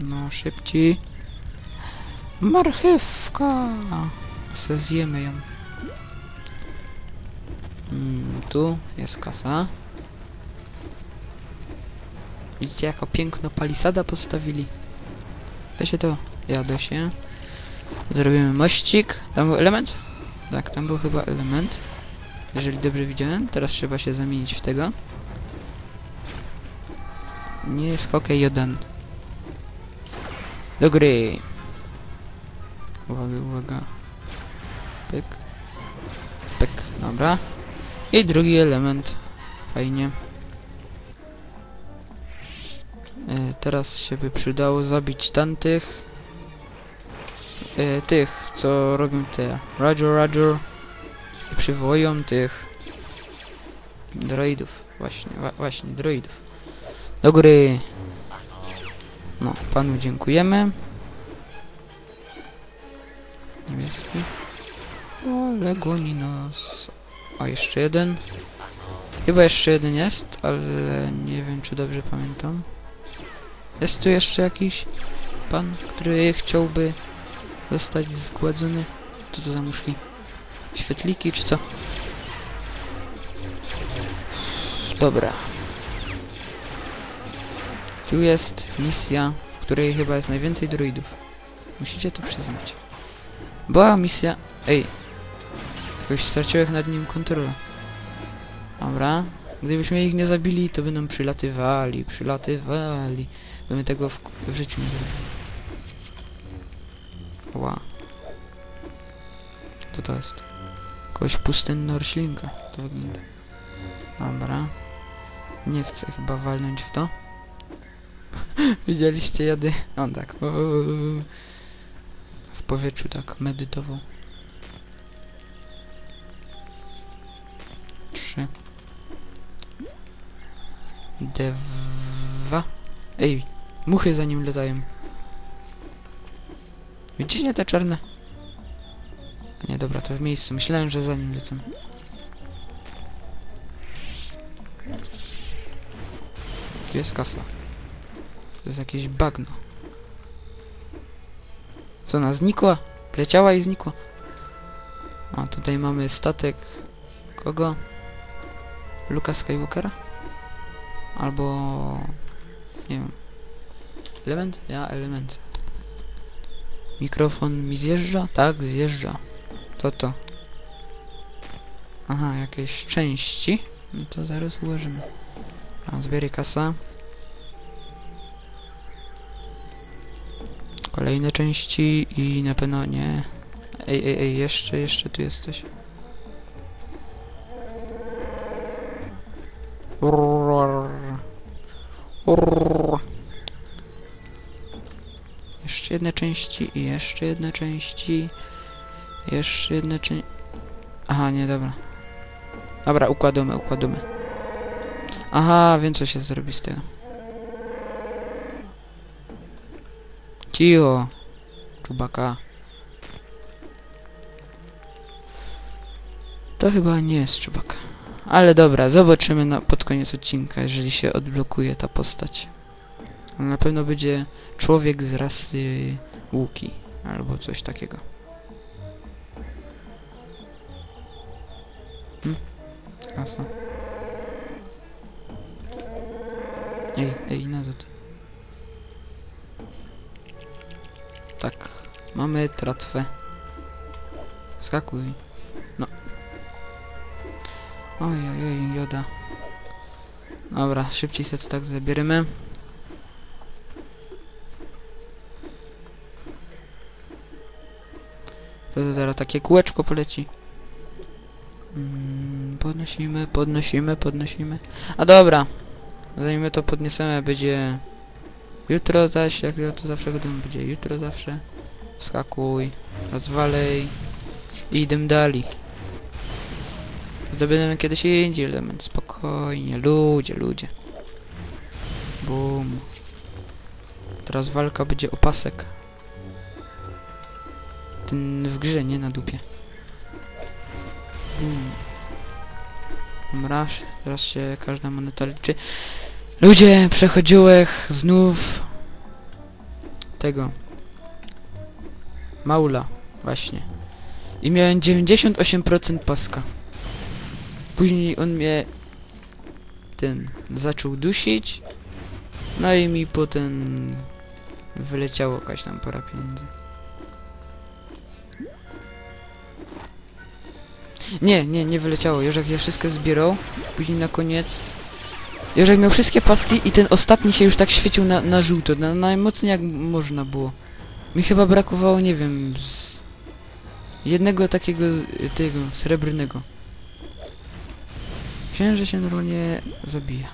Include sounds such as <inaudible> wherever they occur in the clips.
No, szybciej. Marchewka! Se zjemy ją. Mm, tu jest kasa. Widzicie, jako piękno palisada postawili. Da się to? Ja da się. Zrobimy mościk. Tam był element? Tak, tam był chyba element. Jeżeli dobrze widziałem. Teraz trzeba się zamienić w tego. Nie jest hokej jeden. Do gry. Uwaga, uwaga. Pyk. Pyk. Dobra. I drugi element. Fajnie. E, teraz się by przydało zabić tamtych. E, tych, co robią te Roger Roger. I przywołują tych droidów. Właśnie, wa właśnie, droidów. Do góry. No, panu dziękujemy. Niebieski. O, goni nos. A, jeszcze jeden. Chyba jeszcze jeden jest, ale nie wiem, czy dobrze pamiętam. Jest tu jeszcze jakiś pan, który chciałby zostać zgładzony? Co to za muszki? Świetliki, czy co? Dobra. Tu jest misja, w której chyba jest najwięcej druidów. Musicie to przyznać. Była misja... Ej. Jakoś straciłem nad nim kontrolę. Dobra. Gdybyśmy ich nie zabili, to będą przylatywali, przylatywali. By tego w, w życiu nie zrobili. Ła. Co to jest? Kogoś pustynna roślinka. To wygląda. Dobra. Nie chcę chyba walnąć w to. <laughs> Widzieliście jady? On tak. W powietrzu tak medytował. Trzy. Dwa. Ej, muchy za nim latają. Widzicie te czarne? Nie, dobra, to w miejscu. Myślałem, że za nim lecą. Tu jest kasa. To jest jakieś bagno. Co ona znikła? Leciała i znikła. A tutaj mamy statek kogo? Luka Skywalkera? Albo... Nie wiem. Element? Ja, element. Mikrofon mi zjeżdża? Tak, zjeżdża. To to. Aha, jakieś części. No to zaraz ułożymy. Zbieraj kasa. Kolejne części i na pewno nie. Ej, ej, ej, jeszcze, jeszcze tu jest coś. Jeszcze jedne części i jeszcze jedne części. Jeszcze jedne części. Aha, nie, dobra. Dobra, układamy, układamy. Aha, wiem co się zrobi z tego. Cicho. Czubaka. To chyba nie jest czubaka. Ale dobra, zobaczymy na, pod koniec odcinka, jeżeli się odblokuje ta postać. Na pewno będzie człowiek z rasy łuki, albo coś takiego. Hmm? Ej, ej, nazad. Tak, mamy tratwę. Skakuj. No. Ojej, joda. Dobra, szybciej sobie to tak zabierzemy. To, teraz takie kółeczko poleci. Mm, podnosimy, podnosimy, podnosimy. A dobra. Zanim to podniesiemy, będzie jutro zaś, jak ja to zawsze gadam, będzie jutro zawsze. Wskakuj, rozwalej i idę dalej. Zdobędziemy kiedyś indziej element, spokojnie, ludzie, ludzie. Bum. Teraz walka będzie o pasek. Ten w grze, nie na dupie. Bum. Dobra, teraz się każda moneta liczy. Ludzie, przechodziłech znów. tego. Maula, właśnie. I miałem 98% paska. Później on mnie ten zaczął dusić. No i mi potem wyleciało jakaś tam pora pieniędzy. Nie, nie, nie wyleciało. Jeżek je wszystko zbierał. Później na koniec... Jeżek miał wszystkie paski i ten ostatni się już tak świecił na, na żółto. Na, najmocniej jak można było. Mi chyba brakowało, nie wiem, jednego takiego, tego, srebrnego. Myślałem, że się normalnie zabija.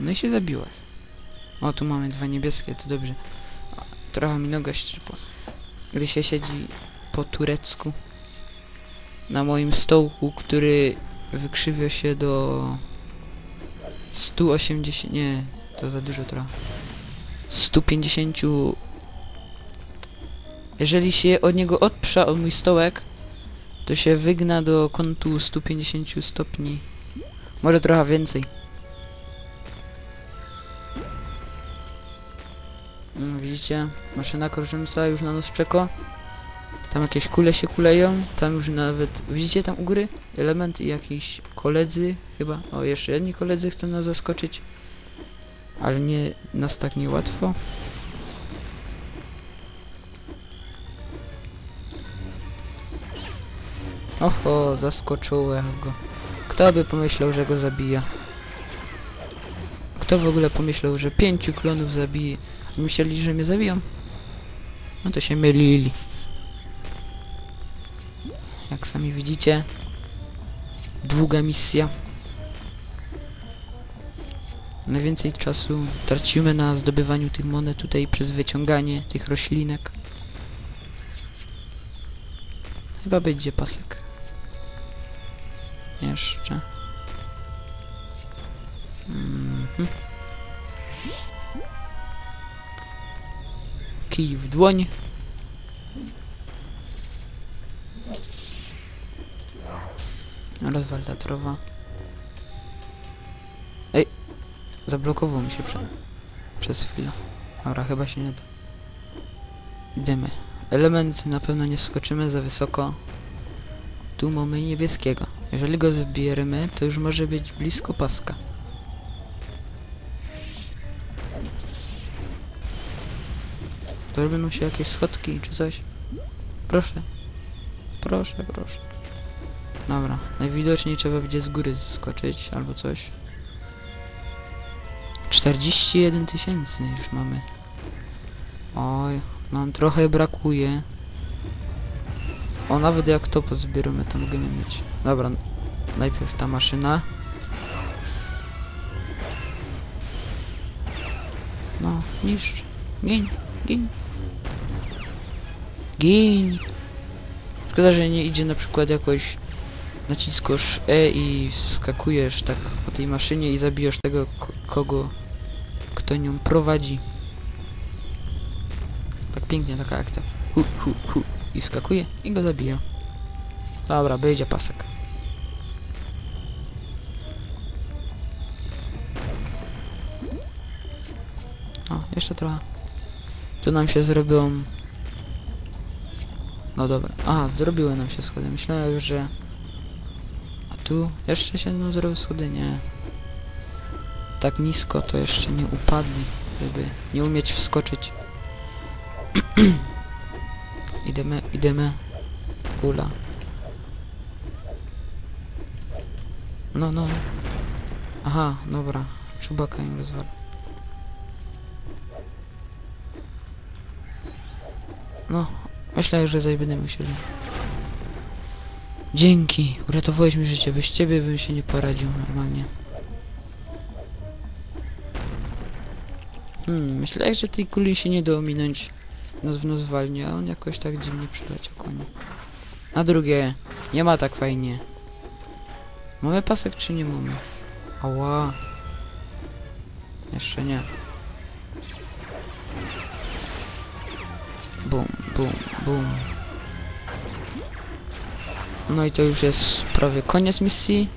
No i się zabiłeś. O, tu mamy dwa niebieskie, to dobrze. O, trochę mi noga ścierpła. Gdy się siedzi po turecku na moim stołku, który wykrzywia się do 180, nie, to za dużo trochę. 150 jeżeli się od niego odprza od mój stołek, to się wygna do kątu 150 stopni. Może trochę więcej. No, widzicie? Maszyna korzymca już na nas czeka. Tam jakieś kule się kuleją. Tam już nawet... Widzicie tam u góry? Element i jakiś koledzy chyba. O, jeszcze jedni koledzy chcą nas zaskoczyć. Ale nie... nas tak niełatwo. Oho, zaskoczyłem go. Kto by pomyślał, że go zabija? Kto w ogóle pomyślał, że pięciu klonów zabije? Myśleli, że mnie zabiją? No to się mylili. Jak sami widzicie, długa misja. Najwięcej czasu tracimy na zdobywaniu tych monet tutaj przez wyciąganie tych roślinek. Chyba będzie pasek. Jeszcze. Mhm. Kij w dłoń. Rozwal ta trowa. Ej! Zablokował mi się prze przez chwilę. Dobra, chyba się nie da. Idziemy. Element na pewno nie skoczymy za wysoko. Tu mamy niebieskiego. Jeżeli go zbieremy, to już może być blisko paska. To będą się jakieś schodki czy coś. Proszę. Proszę, proszę. Dobra, najwidoczniej trzeba będzie z góry zeskoczyć albo coś. 41 tysięcy już mamy. Oj, nam trochę brakuje. O, nawet jak to pozbieramy, to możemy mieć. Dobra, najpierw ta maszyna. No, niszcz. Gin, gin. Gin. Szkoda, że nie idzie na przykład jakoś naciskasz E i skakujesz tak po tej maszynie i zabijasz tego, ko- kogo, kto nią prowadzi. Tak pięknie taka akcja. Hu, hu, hu. I skakuje i go zabija. Dobra, będzie pasek. O, jeszcze trochę. Tu nam się zrobią... No dobra. A, zrobiły nam się schody. Myślałem, że... Tu jeszcze się nam zrobiły schody? Nie. Tak nisko to jeszcze nie upadli, żeby nie umieć wskoczyć. <clears throat> Idziemy, idziemy. Kula. No, no. Aha, dobra. Czubaka im rozwala. No, myślę, że zaj będę musieli. Dzięki, uratowałeś mi życie. Bez ciebie bym się nie poradził normalnie. Hmm, myślałem, że tej kuli się nie da ominąć nos w nos walnie, a on jakoś tak dziwnie przyleciał konie. Na drugie, nie ma tak fajnie. Mamy pasek czy nie mamy? Ała. Jeszcze nie. Bum, bum, bum. No i to już jest prawie koniec misji.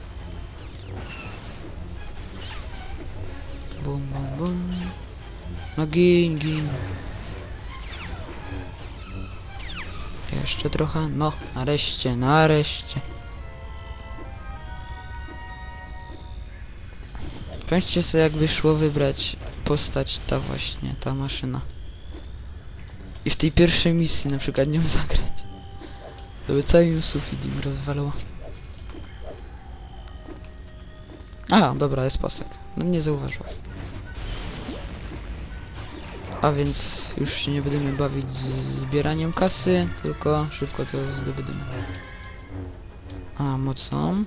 Bum, bum, bum. No gin, gin. Jeszcze trochę. No, nareszcie, nareszcie. Patrzcie sobie, jakby szło wybrać postać ta właśnie, ta maszyna. I w tej pierwszej misji na przykład nią zagrać. To by cały sufit im rozwalło. A, dobra, jest pasek. No nie zauważyłeś. A więc już się nie będziemy bawić z zbieraniem kasy, tylko szybko to zdobędziemy. A, mocą.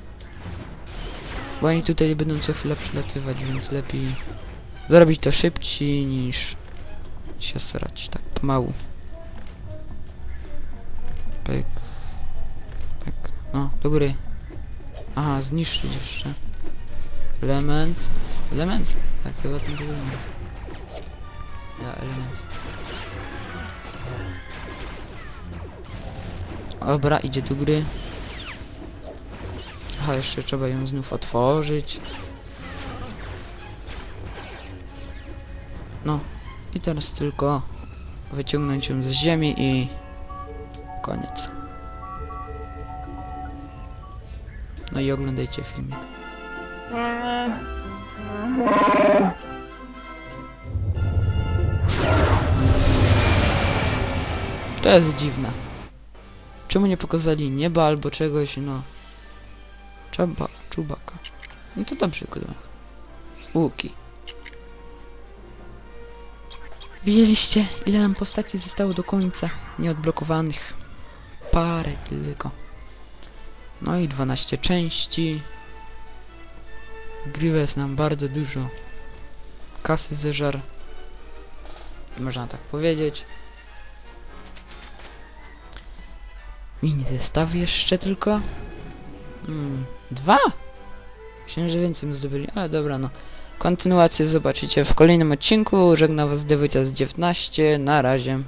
Bo oni tutaj będą co chwilę przylatywać, więc lepiej zrobić to szybciej niż się starać tak pomału. Pyk. No, do góry. Aha, zniszczyć jeszcze. Element. Element? Tak, chyba ten był element. Ja, element. Dobra, idzie do góry. Aha, jeszcze trzeba ją znów otworzyć. No. I teraz tylko wyciągnąć ją z ziemi i koniec. No i oglądajcie filmik. To jest dziwne. Czemu nie pokazali nieba albo czegoś, no. Czaba, czubaka. No to dobrze, kurwa. Łuki. Widzieliście, ile nam postaci zostało do końca nieodblokowanych? Parę tylko. No i 12 części. Gry jest nam bardzo dużo. Kasy zeżar. Można tak powiedzieć. Mini zestaw jeszcze tylko. Hmm, dwa? Myślałem, że więcej bym zdobyli, ale dobra, no. Kontynuację zobaczycie w kolejnym odcinku. Żegna was Dewytas 19. Na razie.